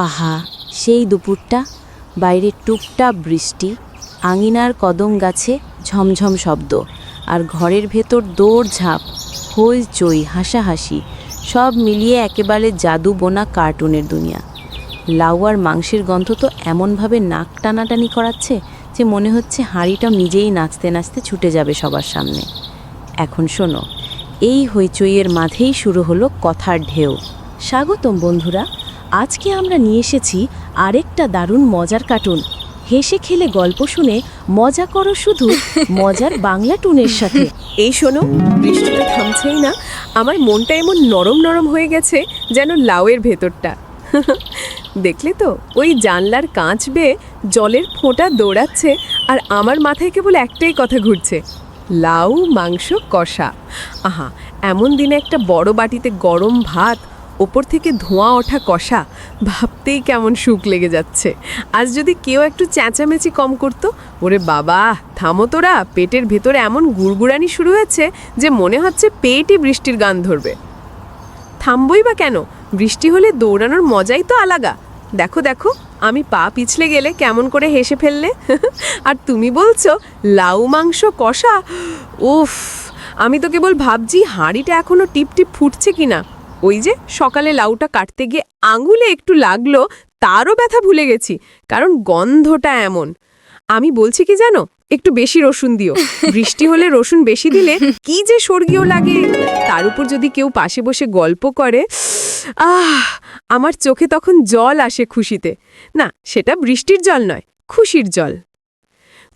আহা, সেই দুপুরটা, বাইরে টুপটাপ বৃষ্টি, আঙিনার কদম গাছে ঝমঝম শব্দ, আর ঘরের ভেতর দৌড় ঝাঁপ হইচই হাসাহাসি, সব মিলিয়ে একেবারে জাদু বোনা কার্টুনের দুনিয়া। লাউ আর মাংসের গন্ধ তো এমনভাবে নাক টানাটানি করাচ্ছে যে মনে হচ্ছে হাঁড়িটা নিজেই নাচতে নাচতে ছুটে যাবে সবার সামনে। এখন শোনো, এই হইচইয়ের মাঝেই শুরু হলো কথার ঢেউ। স্বাগতম বন্ধুরা আজকে আমরা নিয়ে এসেছি আরেকটা দারুণ মজার কার্টুন। হেসে খেলে গল্প শুনে মজা করো শুধু মজার বাংলা টুনের সাথে। এই শোনো বৃষ্টিটা থামছেই না আমার মনটা এমন নরম নরম হয়ে গেছে যেন লাউয়ের ভেতরটা। দেখলে তো ওই জানলার কাঁচ বেয়ে জলের ফোঁটা দৌড়াচ্ছে আর আমার মাথায় কেবল একটাই কথা ঘুরছে লাউ মাংস কষা। আহা এমন দিনে একটা বড় বাটিতে গরম ভাত ওপর থেকে ধোঁয়া ওঠা কষা ভাবতেই কেমন সুখ লেগে যাচ্ছে। আজ যদি কেউ একটু চেঁচামেচি কম করতো, ওরে বাবা, থামো তোরা, পেটের ভেতরে এমন গুড়গুড়ানি শুরু হয়েছে যে মনে হচ্ছে পেটই বৃষ্টির গান ধরবে। থামবই বা কেন? বৃষ্টি হলে দৌড়ানোর মজাই তো আলাদা দেখো দেখো, আমি পা পিছলে গেলে কেমন করে হেসে ফেললে? আর তুমি বলছো, লাউ মাংস কষা? উফ, আমি তো কেবল ভাবছি হাঁড়িটা এখনও টিপ টিপ ফুটছে কিনা। ওই যে সকালে লাউটা কাটতে গিয়ে আঙুলে একটু লাগল, তারও ব্যথা ভুলে গেছি, কারণ গন্ধটা এমন। আমি বলছি কি জানো, একটু বেশি রসুন দিও। বৃষ্টি হলে রসুন বেশি দিলে কি যে স্বর্গীয় লাগে। তার উপর যদি কেউ পাশে বসে গল্প করে, আহ, আমার চোখে তখন জল আসে খুশিতে। না, সেটা বৃষ্টির জল নয়, খুশির জল।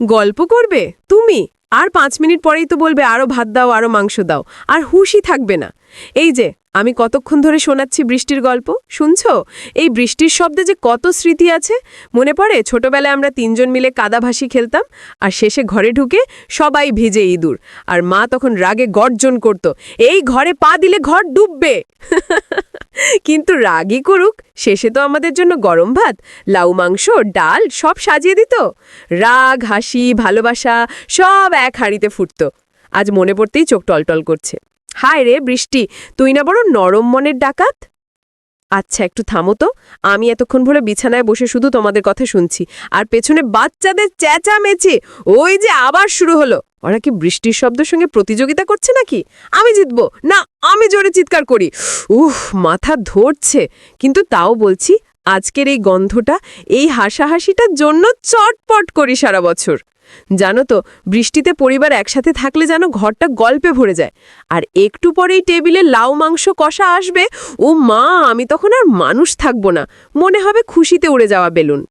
গল্প করবে? তুমি? আর পাঁচ মিনিট পরেই তো বলবে আরও ভাত দাও আরও মাংস দাও। আর হুশই থাকবে না। এই যে আমি কতক্ষণ ধরে শোনাচ্ছি বৃষ্টির গল্প? শুনছো? এই বৃষ্টির শব্দে যে কত স্মৃতি আছে? মনে পড়ে? ছোটবেলায় আমরা তিনজন মিলে কাদাভাসি খেলতাম, আর শেষে ঘরে ঢুকে সবাই ভিজে ইঁদুর, আর মা তখন রাগে গর্জন করত, এই ঘরে পা দিলে ঘর ডুববে! কিন্তু রাগই করুক, শেষে তো আমাদের জন্য গরম ভাত, লাউ মাংস, ডাল সব সাজিয়ে দিত। রাগ, হাসি, ভালোবাসা সব এক হাঁড়িতে ফুটত। আজ মনে পড়তেই চোখ টলটল করছে। হায় রে বৃষ্টি, তুই না বড় নরম মনের ডাকাত? আচ্ছা একটু থামো তো। আমি এতক্ষণ ভরে বিছানায় বসে শুধু তোমাদের কথা শুনছি, আর পেছনে বাচ্চাদের চেঁচামেচি। ওই যে আবার শুরু হলো। ওরা কি বৃষ্টির শব্দের সঙ্গে প্রতিযোগিতা করছে নাকি? আমি জিতবো। না, আমি জোরে চিৎকার করি। উহ মাথা ধরছে। কিন্তু তাও বলছি, আজকের এই গন্ধটা, এই হাসাহাসিটার জন্য চটপট করি সারা বছর। জানো তো, বৃষ্টিতে পরিবার একসাথে থাকলে যেন ঘরটা গল্পে ভরে যায়। আর একটু পরেই টেবিলে লাউ মাংস কষা আসবে, ও মা, আমি তখন আর মানুষ থাকব না। মনে হবে খুশিতে উড়ে যাওয়া বেলুন।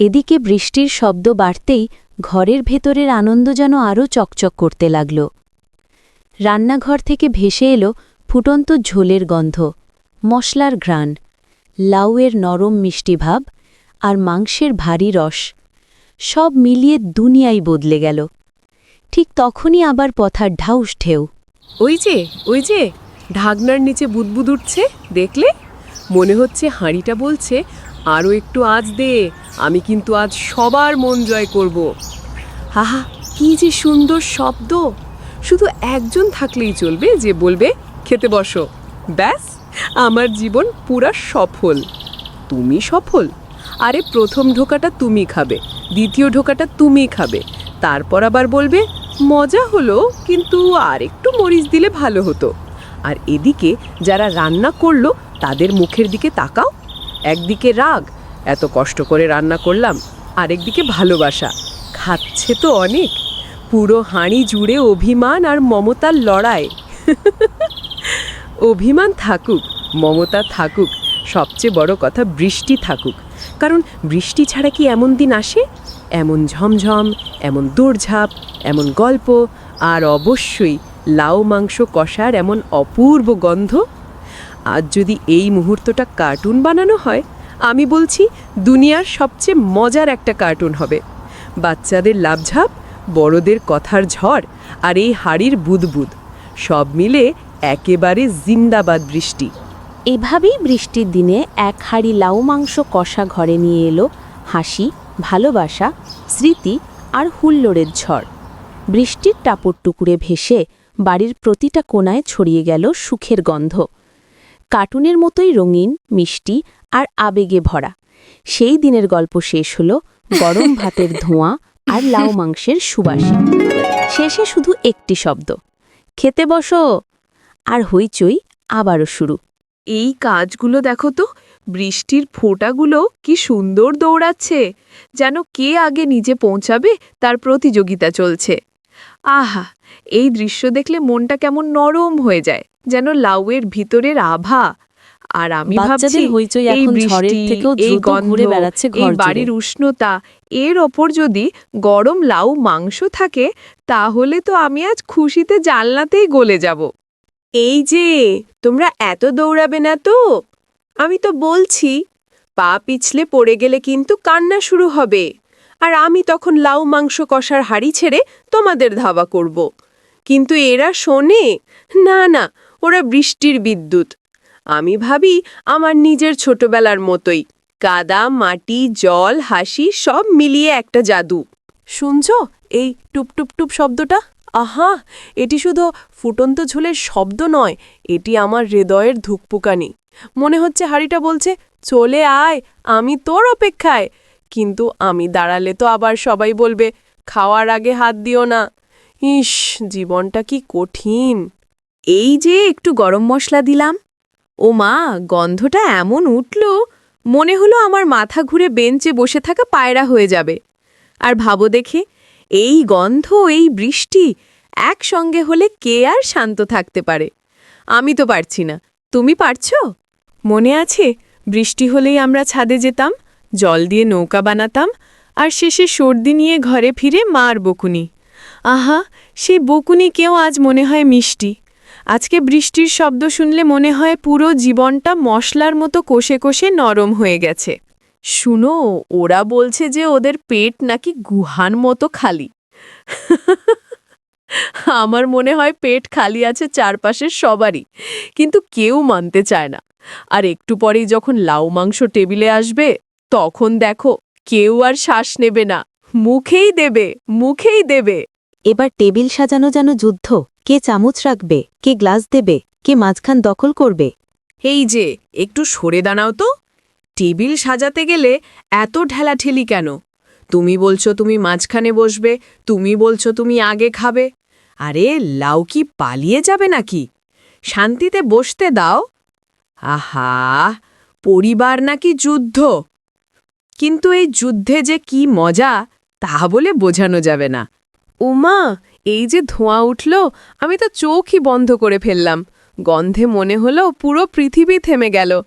এদিকে বৃষ্টির শব্দ বাড়তেই ঘরের ভেতরের আনন্দ যেন আরও চকচক করতে লাগল। রান্নাঘর থেকে ভেসে এলো ফুটন্ত ঝোলের গন্ধ, মশলার ঘ্রাণ, লাউয়ের নরম মিষ্টি ভাব আর মাংসের ভারী রস। সব মিলিয়ে দুনিয়াই বদলে গেল। ঠিক তখনই আবার পথার ঢাউস ঢেউ। ওই যে ওই যে, ঢাকনার নিচে বুদবুদ উঠছে, দেখলে? মনে হচ্ছে হাঁড়িটা বলছে আরও একটু আজ দে, আমি কিন্তু আজ সবার মন জয় করব। হাহা কি যে সুন্দর শব্দ! শুধু একজন থাকলেই চলবে যে বলবে, খেতে বসো। ব্যাস, আমার জীবন পুরা সফল। তুমি সফল? আরে, প্রথম ঢোকাটা তুমি খাবে। দ্বিতীয় ঢোকাটা তুমি খাবে। তারপর আবার বলবে, মজা হলো, কিন্তু আর একটু মরিচ দিলে ভালো হতো। আর এদিকে যারা রান্না করল, তাদের মুখের দিকে তাকাও। একদিকে রাগ, এত কষ্ট করে রান্না করলাম, আরেকদিকে ভালোবাসা। খাচ্ছে তো অনেক। পুরো হাঁড়ি জুড়ে অভিমান আর মমতার লড়াই। অভিমান থাকুক, মমতা থাকুক, সবচেয়ে বড় কথা বৃষ্টি থাকুক। কারণ বৃষ্টি ছাড়া কি এমন দিন আসে? এমন ঝমঝম, এমন দৌড়ঝাঁপ এমন গল্প, আর অবশ্যই লাউ মাংস কষার এমন অপূর্ব গন্ধ? আজ যদি এই মুহূর্তটা কার্টুন বানানো হয়, আমি বলছি দুনিয়ার সবচেয়ে মজার একটা কার্টুন হবে। বাচ্চাদের লাভঝাপ, বড়দের কথার ঝড়, আর এই হাড়ির বুদবুদ, সব মিলে একেবারে জিন্দাবাদ বৃষ্টি। এভাবেই বৃষ্টির দিনে এক হাঁড়ি লাউ মাংস কষা ঘরে নিয়ে এলো হাসি ভালোবাসা, স্মৃতি আর হুল্লোড়ের ঝড়। বৃষ্টির টাপর টুকুরে ভেসে বাড়ির প্রতিটা কোনায় ছড়িয়ে গেল সুখের গন্ধ। কার্টুনের মতোই রঙিন, মিষ্টি আর আবেগে ভরা। সেই দিনের গল্প শেষ হল গরম ভাতের ধোঁয়া আর লাউ মাংসের সুবাসে। শেষে শুধু একটি শব্দ, খেতে বসো। আর হইচই আবারও শুরু। এই কাজগুলো দেখো তো বৃষ্টির ফোঁটাগুলো কি সুন্দর দৌড়াচ্ছে যেন কে আগে নিজে পৌঁছাবে তার প্রতিযোগিতা চলছে। আহা এই দৃশ্য দেখলে মনটা কেমন নরম হয়ে যায় যেন লাউয়ের ভিতরের আভা। আর আমি ভাবছি এই বৃষ্টি, এই গন্ধ, এই বাড়ির উষ্ণতা এর ওপর যদি গরম লাউ মাংস থাকে তাহলে তো আমি আজ খুশিতে জানলাতেই গলে যাব। এই যে তোমরা এত দৌড়াবে না তো? আমি তো বলছি, পা পিছলে পড়ে গেলে কিন্তু কান্না শুরু হবে। আর আমি তখন লাউ মাংস কষার হাড়ি ছেড়ে তোমাদের ধাওয়া করব। কিন্তু এরা শোনে, না না, ওরা বৃষ্টির বিদ্যুৎ। আমি ভাবি আমার নিজের ছোটবেলার মতোই, কাদা, মাটি, জল, হাসি সব মিলিয়ে একটা জাদু। শুনছ এই টুপ টুপ টুপ শব্দটা? আহা, এটি শুধু ফুটন্ত ঝোলের শব্দ নয়, এটি আমার হৃদয়ের ধুকপুকানি মনে হচ্ছে হাড়িটা বলছে, চলে আয়, আমি তোর অপেক্ষায়। কিন্তু আমি দাঁড়ালে তো আবার সবাই বলবে, খাওয়ার আগে হাত দিও না। ইস, জীবনটা কি কঠিন। এই যে একটু গরম মশলা দিলাম। ও মা গন্ধটা এমন উঠল, মনে হলো আমার মাথা ঘুরে বেঞ্চে বসে থাকা পায়রা হয়ে যাবে। আর ভাবো দেখে, এই গন্ধ, এই বৃষ্টি একসঙ্গে হলে কে আর শান্ত থাকতে পারে? আমি তো পারছি না। তুমি পারছ? মনে আছে? বৃষ্টি হলেই আমরা ছাদে যেতাম, জল দিয়ে নৌকা বানাতাম, আর শেষে সর্দি নিয়ে ঘরে ফিরে মার বকুনি। আহা সেই বকুনি কেউ আজ মনে হয় মিষ্টি। আজকে বৃষ্টির শব্দ শুনলে মনে হয় পুরো জীবনটা মশলার মতো কষে কষে নরম হয়ে গেছে। শুনো, ওরা বলছে যে ওদের পেট নাকি গুহান মতো খালি। আমার মনে হয় পেট খালি আছে চারপাশের সবারই কিন্তু কেউ মানতে চায় না। আর একটু পরেই যখন লাউ মাংস টেবিলে আসবে তখন দেখো কেউ আর শ্বাস নেবে না। মুখেই দেবে মুখেই দেবে। এবার টেবিল সাজানো যেন যুদ্ধ। কে চামচ রাখবে কে গ্লাস দেবে কে মাঝখান দখল করবে। এই যে একটু সরে দাঁড়াও তো। টেবিল সাজাতে গেলে এত ঠেলাঠেলি কেন? তুমি বলছো তুমি মাঝখানে বসবে তুমি বলছো তুমি আগে খাবে। আরে, লাউ কি পালিয়ে যাবে নাকি? শান্তিতে বসতে দাও। আহা, পরিবার নাকি যুদ্ধ। কিন্তু এই যুদ্ধে যে কি মজা তা বলে বোঝানো যাবে না। উমা, এই যে ধোঁয়া উঠল, আমি তো চোখই বন্ধ করে ফেললাম। গন্ধে মনে হলো পুরো পৃথিবী থেমে গেল।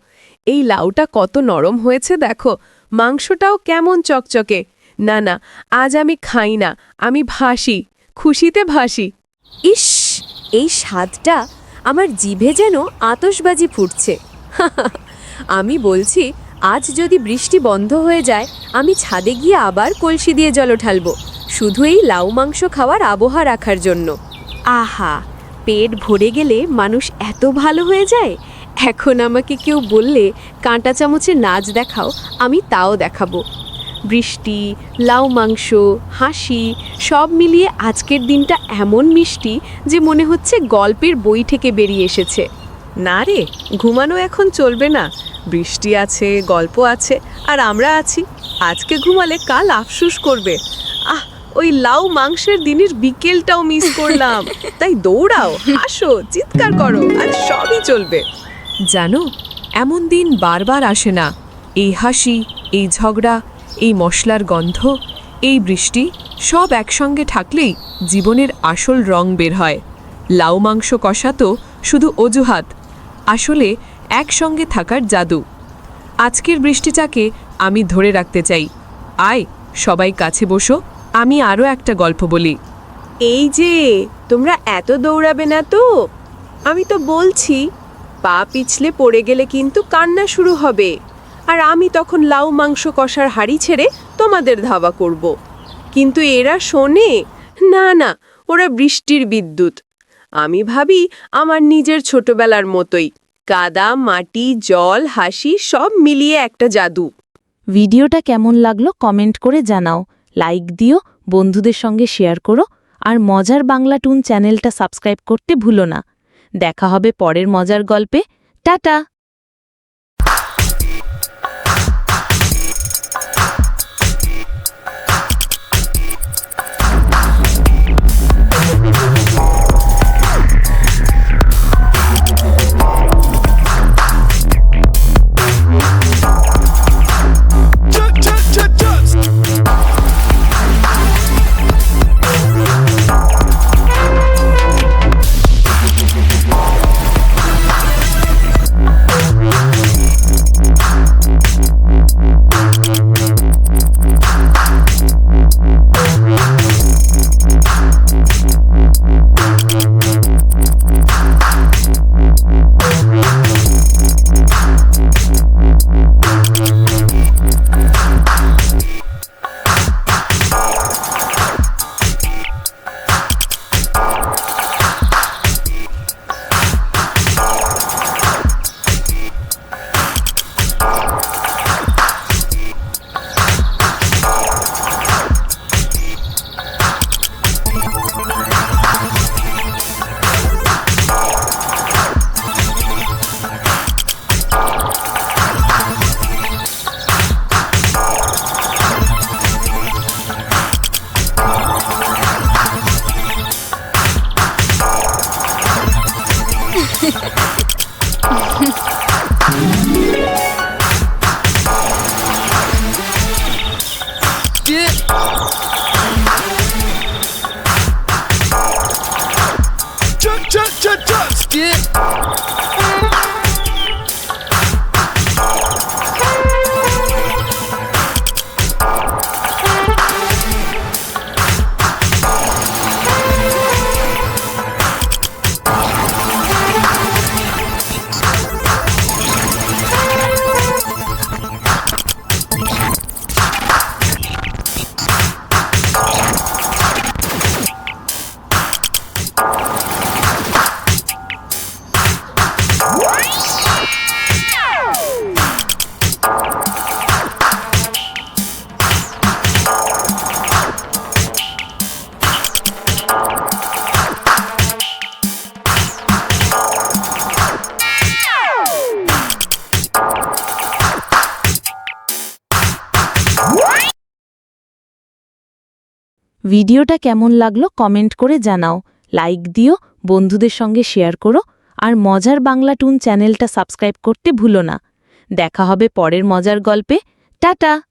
এই লাউটা কত নরম হয়েছে দেখো, মাংসটাও কেমন চকচকে। না না, আজ আমি খাই না, আমি ভাসি, খুশিতে ভাসি। ইস, এই স্বাদটা আমার জিভে যেন আতসবাজি ফুটছে। আমি বলছি, আজ যদি বৃষ্টি বন্ধ হয়ে যায়, আমি ছাদে গিয়ে আবার কলসি দিয়ে জল ঢালব। শুধু এই লাউ মাংস খাওয়ার আবহাওয়া রাখার জন্য। আহা, পেট ভরে গেলে মানুষ এত ভালো হয়ে যায়? এখন আমাকে কেউ বললে, কাঁটা চামচে নাচ দেখাও, আমি তাও দেখাবো। বৃষ্টি লাউ মাংস হাসি সব মিলিয়ে আজকের দিনটা এমন মিষ্টি যে মনে হচ্ছে গল্পের বই থেকে বেরিয়ে এসেছে। না রে ঘুমানো এখন চলবে না। বৃষ্টি আছে গল্প আছে আর আমরা আছি। আজকে ঘুমালে কাল আফসুস করবে। আহ ওই লাউ মাংসের দিনের বিকেলটাও মিস করলাম। তাই দৌড়াও হাসো চিৎকার করো আর সবই চলবে। জানো এমন দিন বারবার আসে না। এই হাসি এই ঝগড়া এই মশলার গন্ধ, এই বৃষ্টি সব একসঙ্গে থাকলেই জীবনের আসল রং বের হয়। লাউ মাংস কষা তো শুধু অজুহাত, আসলে একসঙ্গে থাকার জাদু। আজকের বৃষ্টিটাকে আমি ধরে রাখতে চাই। আয়, সবাই কাছে বসো, আমি আরও একটা গল্প বলি। এই যে, তোমরা এত দৌড়াবে না তো? আমি তো বলছি, পা পিছলে পড়ে গেলে কিন্তু কান্না শুরু হবে। আর আমি তখন লাউ মাংস কষার হাড়ি ছেড়ে তোমাদের ধাবা করব। কিন্তু এরা শোনে, না না, ওরা বৃষ্টির বিদ্যুৎ। আমি ভাবি আমার নিজের ছোটবেলার মতোই, কাদা, মাটি, জল, হাসি সব মিলিয়ে একটা জাদু। ভিডিওটা কেমন লাগল কমেন্ট করে জানাও, লাইক দিও, বন্ধুদের সঙ্গে শেয়ার করো, আর মজার বাংলা টুন চ্যানেলটা সাবস্ক্রাইব করতে ভুলো না। দেখা হবে পরের মজার গল্পে। টাটা! ভিডিওটা কেমন লাগল কমেন্ট করে জানাও। লাইক দিও, বন্ধুদের সঙ্গে শেয়ার করো, আর মজার বাংলা টুন চ্যানেলটা সাবস্ক্রাইব করতে ভুলো না। দেখা হবে পরের মজার গল্পে। টাটা!